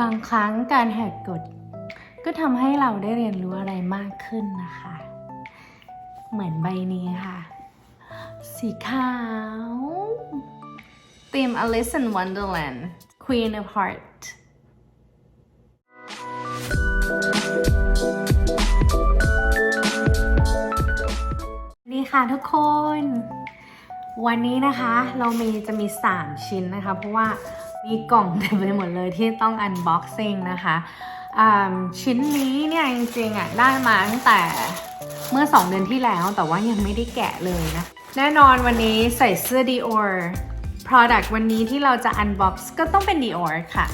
บางครั้งการแหกกฎก็ทำให้เราได้เรียนรู้อะไรมากขึ้นนะคะ เหมือนใบนี้ค่ะ สีขาวธีม Alice in Wonderland Queen of Heart นี่ค่ะทุกคน วันนี้นะคะเรามีจะมี 3 ชิ้นนะคะ เพราะว่า มีกล่องเต็มไปหมดเลยที่ต้อง unboxing นะคะอ่าชิ้นนี้เนี่ยจริงๆอะได้มาตั้งแต่เมื่อ 2 เดือนที่แล้วแต่ว่ายังไม่ได้แกะเลยนะ แน่นอนวันนี้ใส่เสื้อ Dior product วันนี้ที่เราจะ unbox ก็ต้องเป็น Dior ค่ะ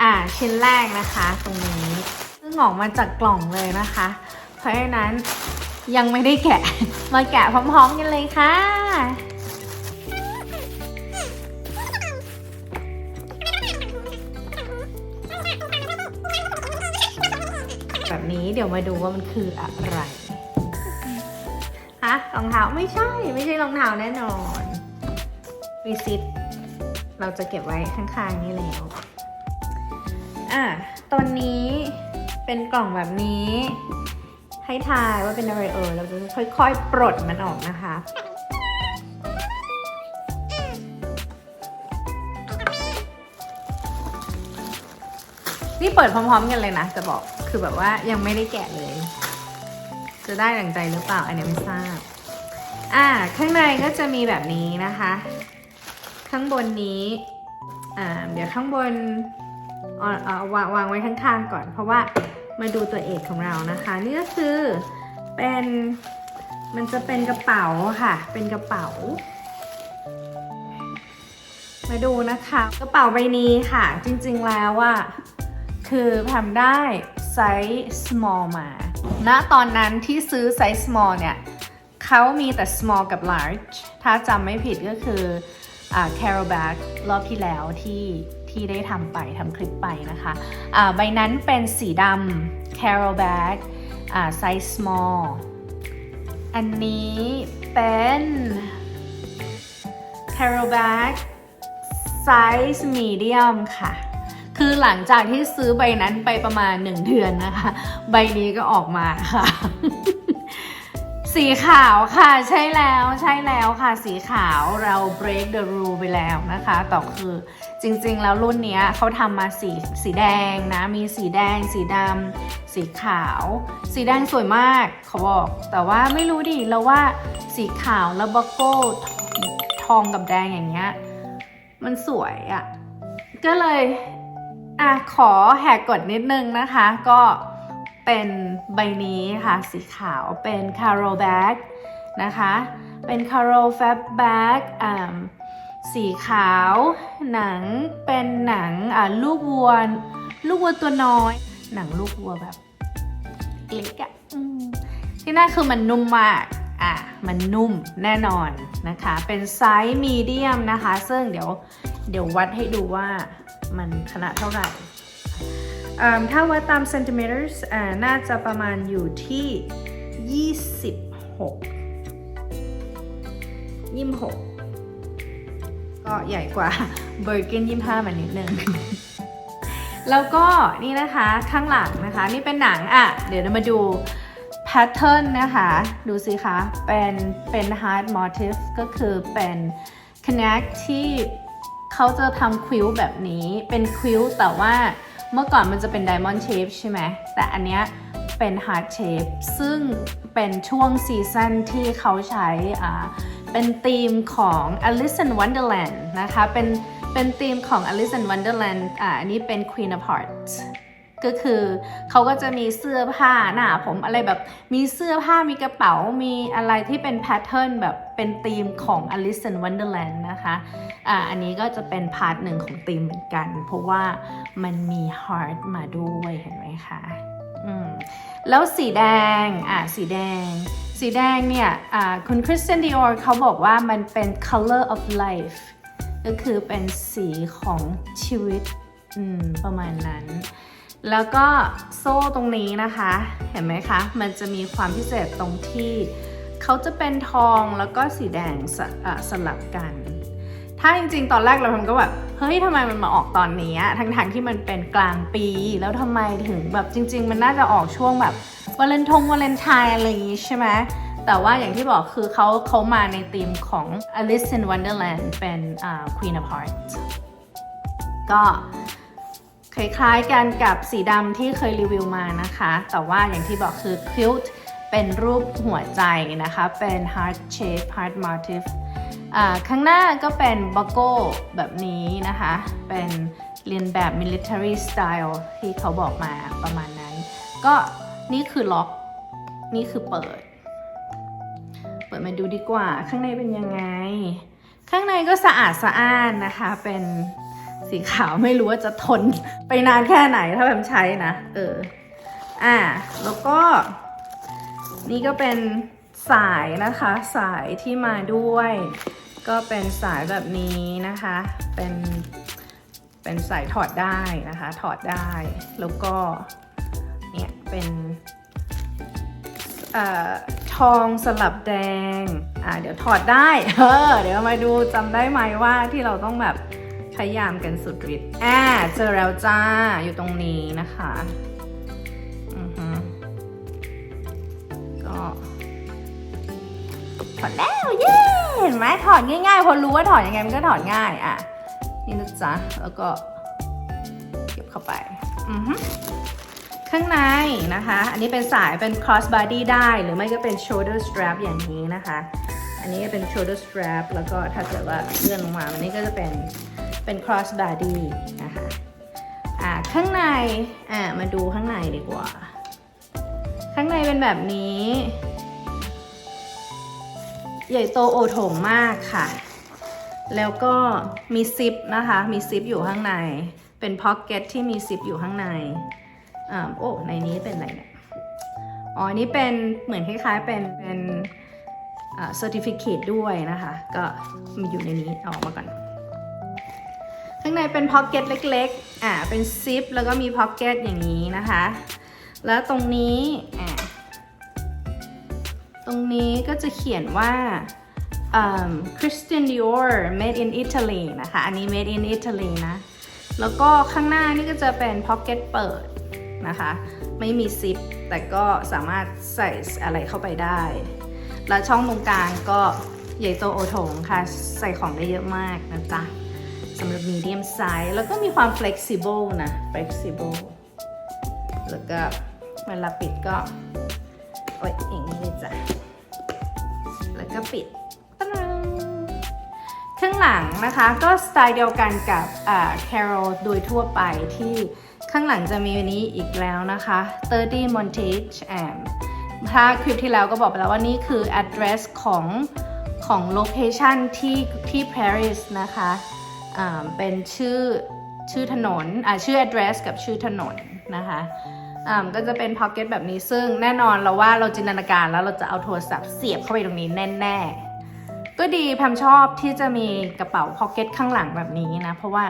อ่าชิ้นแรกนะคะตรงนี้ซึ่งออกมาจากกล่องเลยนะคะ เพราะฉะนั้นยังไม่ได้แกะ มาแกะพร้อมๆกันเลยค่ะ นี้เดี๋ยวมาดูว่ามันคืออะไรฮะรองเท้าไม่ใช่ ไม่ใช่รองเท้าแน่นอนรีซิตเราจะเก็บไว้ข้างๆนี้แล้วอะตอนนี้เป็นกล่องแบบนี้ ให้ทายว่าเป็นอะไรเออเราจะค่อยๆ ปลดมันออกนะคะนี่เปิดพร้อมๆกันเลยนะ จะบอก คือแบบว่ายังไม่ได้แกะเลย จะได้ดังใจหรือเปล่าอันนี้ไม่ทราบ อ่า ข้างในก็จะมีแบบนี้นะคะ ข้างบนนี้อ่าเดี๋ยวข้างบนเอาเอาวางวางไว้ข้างๆก่อน เพราะว่ามาดูตัวเอกของเรานะคะ นี่ก็คือเป็นมันจะเป็นกระเป๋าค่ะ เป็นกระเป๋า มาดูนะคะ กระเป๋าใบนี้ค่ะ จริงๆแล้วว่า คือทำได้ไซส์ small มาณตอนนั้นที่ซื้อไซส์ small เนี่ยเขามีแต่ small กับ large ถ้าจำไม่ผิดก็คืออ่า Carol Bag รอบที่แล้วที่ที่ได้ทำไปทำคลิปไปนะคะอ่าใบนั้นเป็นสีดำ Carol Bag อ่าไซส์ small อันนี้เป็น Carol Bag ไซส์ medium ค่ะ คือหลังจากที่ซื้อใบนั้นไปประมาณ 1 เดือนนะคะ ใบนี้ก็ออกมาค่ะ สีขาวค่ะใช่แล้วใช่แล้วค่ะ สีขาวเรา break the rule ไปแล้วนะคะต่อคือจริงๆ แล้วรุ่นนี้เขาทำมาสีสีแดงนะ มีสีแดง สีดำสีขาว สีแดงสวยมากเขาบอก แต่ว่าไม่รู้ดิเราว่าสีขาวแล้วบักโก้ทองกับแดงอย่างเงี้ยมันสวยอะ่ะก็เลย อะขอแหกกฎนิดนึงนะคะ ก็เป็นใบนี้ค่ะสีขาวเป็น Caro Bag นะคะ เป็น Caro Fab Bag อ่าสีขาวหนังเป็นหนังอ่าลูกวัวลูกวัวตัวน้อย หนังลูกวัวแบบเล็กอะที่น่าคือมันนุ่มมากอะมันนุ่มแน่นอนนะคะ เป็นไซส์มีเดียมนะคะ ซึ่งเดี๋ยว เดี๋ยววัดให้ดูว่ามันขนาดเท่าไหร่ถ้าวัดตามเซนติเมตรอ่าน่าจะประมาณอยู่ที่ 26 26 ก็ใหญ่กว่าเบอร์เกน25 มานิดนึง แล้วก็นี่นะคะข้างหลังนะคะ นี่เป็นหนังอะ เดี๋ยวเรามาดูแพทเทิร์นนะคะ ดูสิคะ เป็นเป็น hard motif ก็คือเป็น connect ที่ เขาจะทำควิลแบบนี้เป็นควิลแต่ว่าเมื่อก่อนมันจะเป็นไดมอนด์เชฟใช่ไหมแต่อันเนี้ยเป็นฮาร์ดเชฟซึ่งเป็นช่วงซีซันที่เขาใช้อ่าเป็นธีมของ Alice in Wonderland นะคะ เป็นเป็นธีมของ Alice in Wonderland อ่าอันนี้เป็น Queen of Hearts ก็คือเขาก็จะมีเสื้อผ้าหน้าผมอะไรแบบมีเสื้อผ้ามีกระเป๋ามีอะไรที่เป็นแพทเทิร์นแบบเป็นธีมของ Alice in Wonderland นะคะอ่าอันนี้ก็จะเป็นพาร์ทหนึ่งของธีมเหมือนกัน เพราะว่ามันมี heart มาด้วยเห็นไหมคะอืมแล้วสีแดงอ่าสีแดง สีแดงเนี่ยอ่าคุณคริสเตียนดิออร์เขาบอกว่ามันเป็น color of life ก็คือเป็นสีของชีวิตอืมประมาณนั้น แล้วก็โซ่ตรงนี้นะคะ เห็นไหมคะ มันจะมีความพิเศษตรงที่เขาจะเป็นทองแล้วก็สีแดงสสลับกัน ถ้าจริงๆ ตอนแรกเราทำก็แบบ เฮ้ยทำไมมันมาออกตอนนี้ ทั้งๆที่มันเป็นกลางปี แล้วทำไมถึงแบบจริง ๆ มันน่าจะออกช่วงแบบวาเลนทงวาเลนไทน์อะไรอย่างงี้ใช่ไหมแต่ว่าอย่างที่บอกคือเขาเขามาในธีมของ Alice in Wonderland เป็นอ่า Queen of Hearts ก็ คล้ายๆกันกับสีดำที่เคยรีวิวมานะคะ แต่ว่าอย่างที่บอกคือ quilt เป็นรูปหัวใจนะคะ เป็น heart shape heart motif ข้างหน้าก็เป็นบั c โก้แบบนี้นะคะ เป็นเรียนแบบ military style ที่เขาบอกมาประมาณนั้น ก็นี่คือล็อก นี่คือเปิด เปิดมาดูดีกว่า ข้างในเป็นยังไง ข้างในก็สะอาดสะอ้านนะคะ เป็น สีขาวไม่รู้ว่าจะทนไปนานแค่ไหนถ้าแบบใช้นะ เออ อ่า แล้วก็ นี่ก็เป็นสายนะคะ สายที่มาด้วย ก็เป็นสายแบบนี้นะคะ เป็น เป็นสายถอดได้นะคะ ถอดได้ แล้วก็ เนี่ย เป็นอ่อทองสลับแดง อ่า เดี๋ยวถอดได้ เออ เดี๋ยวมาดูจำได้ไหมว่าที่เราต้องแบบ พยายามกันสุดฤทธิ์อ่าเจอแล้วจ้า อยู่ตรงนี้นะคะ อือฮึก็ถอดแล้ว เย้ เห็นไหมถอดง่ายๆ พอรู้ว่าถอดยังไงมันก็ถอดง่าย อะ นี่นะจ๊ะ แล้วก็เก็บเข้าไป อือฮึข้างในนะคะ อันนี้เป็นสายเป็น cross body ได้ หรือไม่ก็เป็น shoulder strap อย่างนี้นะคะ อันนี้เป็น shoulder strap แล้วก็ถ้าเกิดว่าเลื่อนลงมา อันนี้ก็จะเป็น เป็น cross body นะคะอ่าข้างในอ่ามาดูข้างในดีกว่า ข้างในเป็นแบบนี้ ใหญ่โตโอโถงมากค่ะ แล้วก็มีซิปนะคะ มีซิปอยู่ข้างใน เป็นพ็อกเก็ตที่มีซิปอยู่ข้างในอ่าโอ้ในนี้เป็นอะไรเนี่ยอ๋อ นี่เป็นเหมือนคล้ายๆ เป็นเป็นอ่า certificate ด้วยนะคะ ก็มีอยู่ในนี้เอาออกมาก่อน ข้างในเป็นพ็อกเก็ตเล็กๆ อ่า เป็นซิปแล้วก็มีพ็อกเก็ตอย่างนี้นะคะ แล้วตรงนี้อ่าตรงนี้ก็จะเขียนว่า Christian Dior made in Italy นะคะ อันนี้ made in Italy นะ แล้วก็ข้างหน้านี่ก็จะเป็นพ็อกเก็ตเปิดนะคะ ไม่มีซิป แต่ก็สามารถใส่อะไรเข้าไปได้ และช่องตรงกลางก็ใหญ่โตโอโถงค่ะ ใส่ของได้เยอะมากนะจ๊ะ สำหรับ medium size แล้วก็มีความ flexible นะ flexible แล้วก็เวลาปิดก็โอ้ยอย่างนี้เลยจ้ะ แล้วก็ปิดตะลึงข้างหลังนะคะก็สไตล์เดียวกันกับอ่า Carol โดยทั่วไปที่ข้างหลังจะมีอันนี้อีกแล้วนะคะ30 Montage and ถ้าคลิปที่แล้วก็บอกไปแล้วว่านี่คือ address ของของโลเคชันที่ที่ Paris นะคะ เป็นชื่อชื่อถนนอ่าชื่อ address กับชื่อถนนนะคะอ่าก็จะเป็น pocket แบบนี้ซึ่งแน่นอนเราว่าเราจินตนาการแล้วเราจะเอาโทรศัพท์เสียบเข้าไปตรงนี้แน่ๆ ก็ดีแพมชอบที่จะมีกระเป๋าพ็อกเก็ตข้างหลังแบบนี้นะ เพราะว่า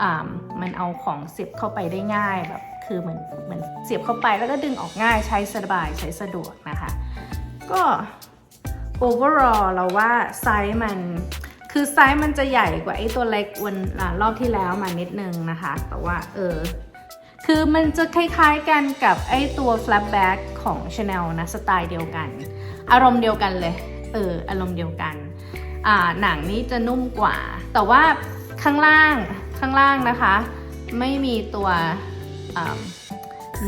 อ่ามันเอาของเสียบเข้าไปได้ง่ายแบบคือเหมือนเหมือนเสียบเข้าไปแล้วก็ดึงออกง่ายใช้สบายใช้สะดวกนะคะ ก็ overall เราว่าไซส์มัน คือไซส์มันจะใหญ่กว่าไอ้ตัวเล็กวันอรอบที่แล้วมานิดนึงนะคะ แต่ว่าเออ คือมันจะคล้ายๆกันกับไอ้ตัว flapback ของ Chanel นะสไตล์เดียวกัน อารมณ์เดียวกันเลย เออ อารมณ์เดียวกัน อ่า หนังนี้จะนุ่มกว่า แต่ว่าข้างล่าง ข้างล่างนะคะ ไม่มีตัว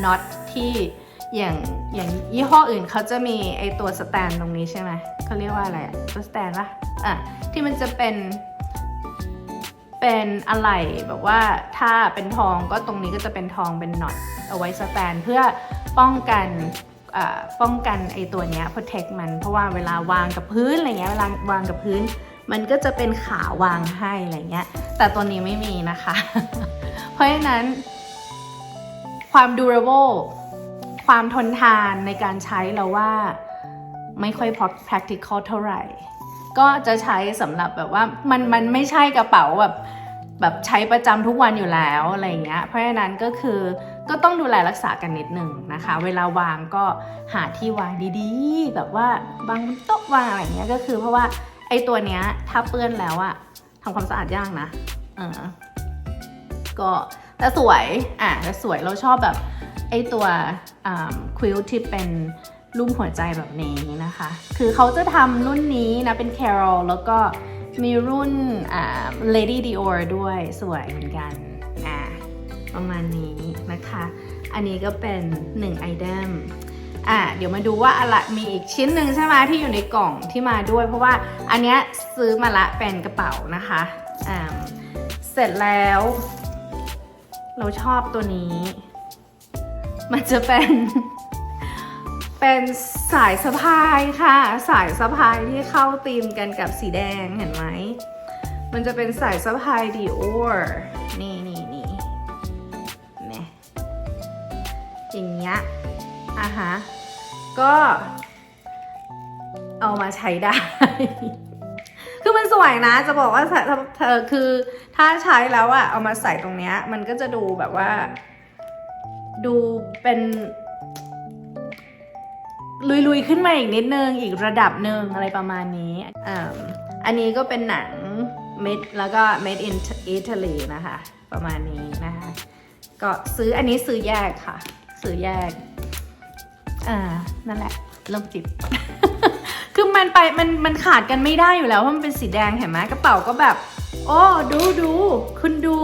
น็อตที่ อย่างอย่างยี่ห้ออื่นเขาจะมีไอตัวสแตนตรงนี้ใช่ไหมเขาเรียกว่าอะไรอะตัวสแตนปะอะที่มันจะเป็น เป็นอะไรแบบว่าถ้าเป็นทองก็ตรงนี้ก็จะเป็นทองเป็นน็อตเอาไว้สแตนเพื่อป้องกันป้องกันไอตัวเนี้ย protect มันเพราะว่าเวลาวางกับพื้นอะไรเงี้ยเวลาวางกับพื้น มันก็จะเป็นขาวางให้อะไรเงี้ย แต่ตัวนี้ไม่มีนะคะ เพราะฉะนั้นความ durable ความทนทานในการใช้เราว่าไม่ค่อย practical เท่าไหร่ ก็จะใช้สำหรับแบบว่ามันมันไม่ใช่กระเป๋าแบบแบบใช้ประจำทุกวันอยู่แล้วอะไรเงี้ย เพราะฉะนั้นก็คือก็ต้องดูแลรักษากันนิดหนึ่งนะคะ เวลาวางก็หาที่วางดีๆ แบบว่าวางบนโต๊ะวางอะไรเงี้ยก็คือเพราะว่าไอ้ตัวเนี้ยถ้าเปื้อนแล้วอะทำความสะอาดยากนะเออก็แต่สวยอะแต่สวยเราชอบแบบ อตัวควิลที่เป็นรูปหัวใจแบบนี้นะคะ คือเขาจะทำรุ่นนี้นะเป็น Carol แล้วก็มีรุ่น Lady Dior ด้วยสวยเหมือนกันอะประมาณนี้นะคะ อันนี้ก็เป็น1ไอเทมอะเดี๋ยวมาดูว่าอะไรมีอีกชิ้นหนึ่งใช่ไหมที่อยู่ในกล่องที่มาด้วย เพราะว่าอันเนี้ยซื้อมาละเป็นกระเป๋านะคะอ่าเสร็จแล้ว เราชอบตัวนี้ มันจะเป็นเป็นสายสะพายค่ะ สายสะพายที่เข้าธีมกันกับสีแดงเห็นไหม มันจะเป็นสายสะพายดีโอนี่นี่นี่เนี่ยอย่างเงี้ยอะฮะก็เอามาใช้ได้ คือมันสวยนะ จะบอกว่าเธอคือถ้าใช้แล้วอะเอามาใส่ตรงเนี้ย มันก็จะดูแบบว่า ดูเป็นลุยๆขึ้นมาอีกนิดนึง อีกระดับหนึ่งอะไรประมาณนี้อ่าอันนี้ก็เป็นหนัง made แล้วก็ made in Italy นะคะ ประมาณนี้นะคะ ก็ซื้ออันนี้ซื้อแยกค่ะ ซื้อแยก อ่า นั่นแหละโรคจิตคือมันไปมันมันขาดกันไม่ได้อยู่แล้ว เพราะมันเป็นสีแดงเห็นไหมกระเป๋าก็แบบ โอ้ดูดูคุณดู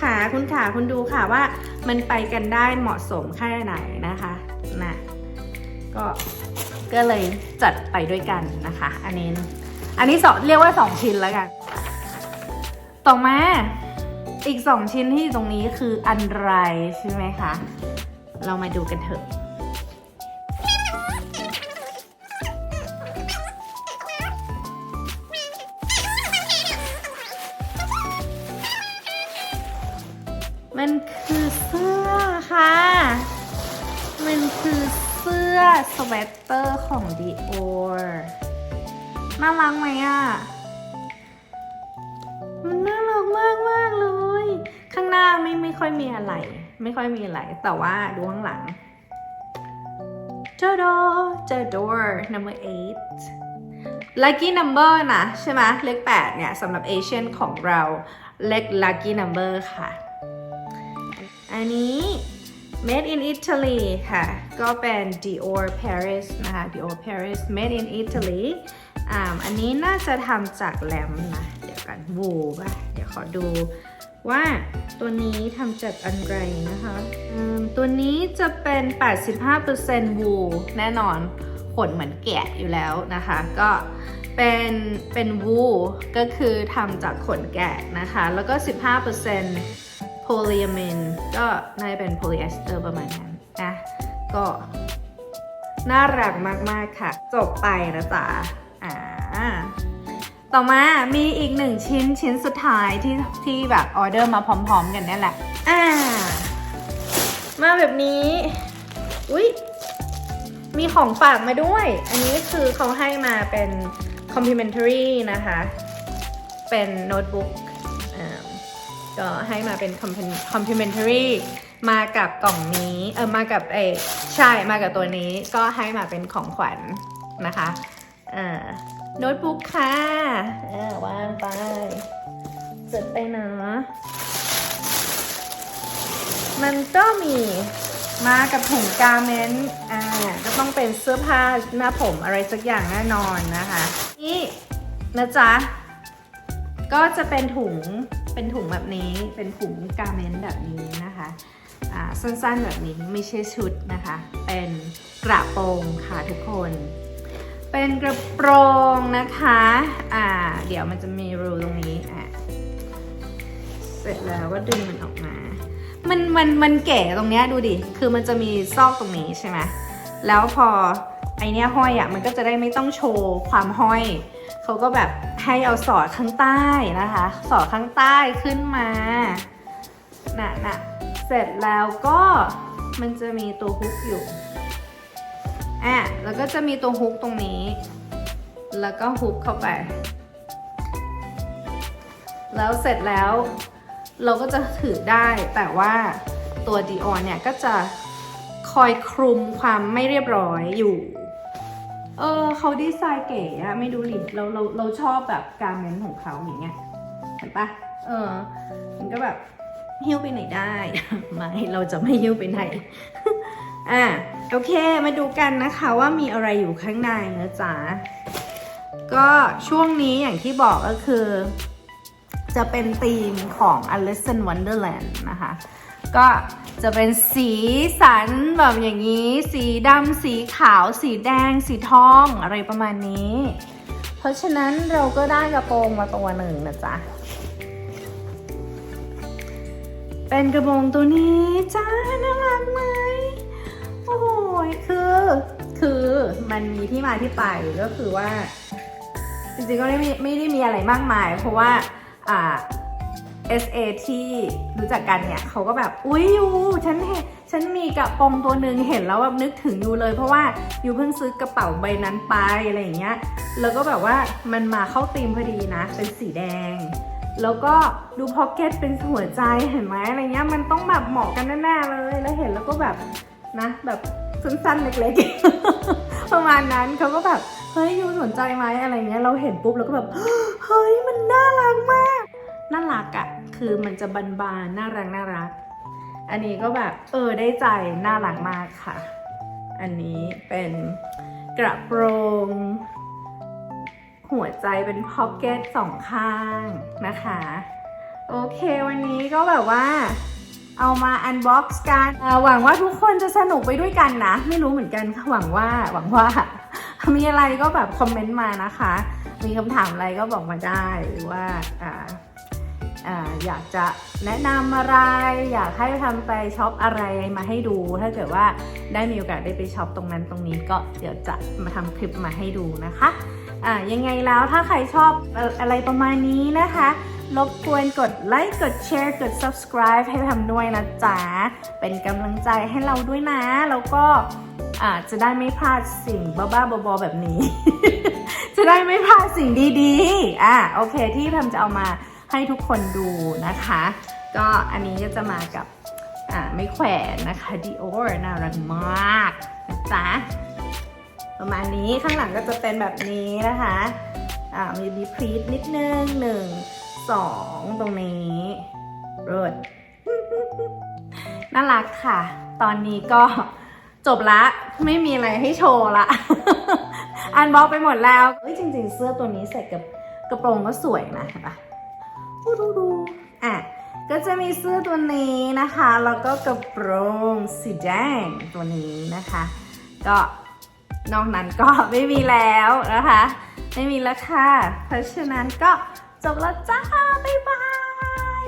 ขาคุณขาคุณดูค่ะว่ามันไปกันได้เหมาะสมแค่ไหนนะคะนะก็ก็เลยจัดไปด้วยกันนะคะ อันนี้อันนี้สองเรียกว่าสองชิ้นแล้วกัน ต่อมาอีกสองชิ้นที่อยู่ตรงนี้คืออันไรใช่ไหมคะ เรามาดูกันเถอะ เวตเตอร์ของ Dior น่ารักไหมอะ มันน่ารักมากมากเลย ข้างหน้าไม่ไม่ค่อยมีอะไร ไม่ค่อยมีอะไร แต่ว่าดูข้างหลังเจอดอเจอ door number eight lucky number นะ ใช่ไหมเลข8เนี่ยสำหรับเอเชียนของเราเลข lucky number ค่ะ อันนี้ made in Italy ค่ะ ก็เป็น Dior Paris นะคะ Dior Paris made in Italy อันนี้น่าจะทำจากแลมนะ เดี๋ยวกันวูป่ะ เดี๋ยวขอดูว่าตัวนี้ทำจากอะไรนะคะตัวนี้จะเป็น 85%วูแน่นอนขนเหมือนแกะอยู่แล้วนะคะ ก็เป็นเป็นวูก็คือทำจากขนแกะนะคะ แล้วก็ 15% โพลีเอมินก็น่าจะเป็นโพลีเอสเตอร์ประมาณนั้นนะ ก็น่ารักมาก ๆ ค่ะ จบไปนะจ๊ะอ่าต่อมามีอีกหนึ่งชิ้นชิ้นสุดท้ายที่ที่แบบออเดอร์มาพร้อม ๆ กันนี่แหละ อ่า มาแบบนี้ อุ๊ย มีของฝากมาด้วย อันนี้คือเขาให้มาเป็น complimentary นะคะ เป็นโน้ตบุ๊ก ก็ให้มาเป็น complimentary มากับกล่องนี้เออมากับเอใช่มากับตัวนี้ก็ให้มาเป็นของขวัญนะคะอ่าโน้ตบุ๊กค่ะอ่าวางไปเสร็จไปนะมันก็มีมากับถุงกาเมนต์อ่าก็ต้องเป็นเสื้อผ้าหน้าผมอะไรสักอย่างแน่นอนนะคะ นี่นะจ๊ะ ก็จะเป็นถุง เป็นถุงแบบนี้เป็นถุงกาเมนต์แบบนี้นะคะอ่าสั้นๆแบบนี้ไม่ใช่ชุดนะคะ เป็นกระโปรงค่ะทุกคน เป็นกระโปรงนะคะอ่าเดี๋ยวมันจะมีรูตรงนี้อะเสร็จแล้วก็ดึงมันออกมา มันมันมันเก๋ตรงเนี้ยดูดิ คือมันจะมีซอกตรงนี้ใช่ไหมแล้วพอไอเนี้ยห้อยอะมันก็จะได้ไม่ต้องโชว์ความห้อย เขาก็แบบให้เอาสอดข้างใต้นะคะ สอดข้างใต้ขึ้นมาน่ะน่ะเสร็จแล้วก็มันจะมีตัวฮุกอยู่อะแล้วก็จะมีตัวฮุกตรงนี้ แล้วก็ฮุกเข้าไป แล้วเสร็จแล้วเราก็จะถือได้แต่ว่าตัวดีออนเนี่ยก็จะคอยคลุมความไม่เรียบร้อยอยู่ เออเขาดีไซน์เก๋อะไม่ดูหลิเราเราเราชอบแบบการเมนของเขาอย่างเงี้ยเห็นปะเออมันก็แบบหิ้วไปไหนได้ ไม่เราจะไม่หิ้วไปไหนอะโอเคมาดูกันนะคะว่ามีอะไรอยู่ข้างในนะจ๊ะก็ช่วงนี้อย่างที่บอกก็คือ จะเป็นธีมของ Alice in Wonderland นะคะ ก็จะเป็นสีสันแบบอย่างนี้ สีดำสีขาว สีแดง สีทองอะไรประมาณนี้ เพราะฉะนั้นเราก็ได้กระโปรงมาตัวหนึ่งนะจ๊ะ เป็นกระโปรงตัวนี้จ้าน่ารักไหมโอ้ยคือคือมันมีที่มาที่ไปก็คือว่า จริงๆก็ไม่ได้ไม่ได้มีอะไรมากมาย เพราะว่าอ่า SA ที่รู้จักกันเนี่ยเขาก็แบบ อุ้ยยูฉันเห็นฉันมีกระโปรงตัวหนึ่งเห็นแล้วแบบนึกถึงยูเลย เพราะว่ายูเพิ่งซื้อกระเป๋าใบนั้นไปอะไรอย่างเงี้ยแล้วก็แบบว่ามันมาเข้าธีมพอดีนะ เป็นสีแดง แล้วก็ดูพ็อกเก็ตเป็นหัวใจเห็นไหมอะไรเงี้ยมันต้องแบบเหมาะกันแน่ๆเลย แล้วเห็นแล้วก็แบบนะแบบสั้นๆเล็กๆ ประมาณนั้นเขาก็แบบเฮ้ยยูสนใจไหมอะไรเงี้ยเราเห็นปุ๊บเราก็แบบเฮ้ยมันน่ารักมากน่ารักอะ่ะ คือมันจะบานๆน่ารักน่ารัก อันนี้ก็แบบเออได้ใจน่ารักมากค่ะ อันนี้เป็นกระโปรง หัวใจเป็นพ็อกเก็ตสองข้างนะคะ โอเควันนี้ก็แบบว่าเอามาอันบ็อกซ์กันหวังว่าทุกคนจะสนุกไปด้วยกันนะ ไม่รู้เหมือนกันหวังว่าหวังว่ามีอะไรก็แบบคอมเมนต์มานะคะ มีคำถามอะไรก็บอกมาได้หรือว่า อยากจะแนะนำอะไร อยากให้ทำไปช็อปอะไรมาให้ดู ถ้าเกิดว่าได้มีโอกาสได้ไปช็อปตรงนั้นตรงนี้ก็เดี๋ยวจะมาทำคลิปมาให้ดูนะคะอ่ายังไงแล้วถ้าใครชอบเอ่ออะไรประมาณนี้นะคะรบกวนกดไลค์ กดแชร์ กด subscribe ให้ทำด้วยนะจ๊ะ เป็นกำลังใจให้เราด้วยนะ แล้วก็อาจจะได้ไม่พลาดสิ่งบ้าๆบอๆแบบนี้ จะได้ไม่พลาดสิ่งดีๆ อะโอเคที่ทำจะเอามา ให้ทุกคนดูนะคะ ก็อันนี้ก็จะมากับอ่าไม่แขวนนะคะ Dior น่ารักมากนะจ๊ะประมาณนี้ข้างหลังก็จะเป็นแบบนี้นะคะอ่ามีบีพรีดนิดนึงหนึ่งสองตรงนี้รดน่ารักค่ะ ตอนนี้ก็จบละไม่มีอะไรให้โชว์ละ อันบล็อกไปหมดแล้วเฮ้ยจริงๆ เสื้อตัวนี้ใส่กับกระโปรงก็สวยนะเห็นปะ ปูดูดูอะก็จะมีเสื้อตัวนี้นะคะ แล้วก็กระโปรงสีแดงตัวนี้นะคะ ก็นอกนั้นก็ไม่มีแล้วนะคะ ไม่มีแล้วค่ะ เพราะฉะนั้นก็จบแล้วจ้า บ๊ายบาย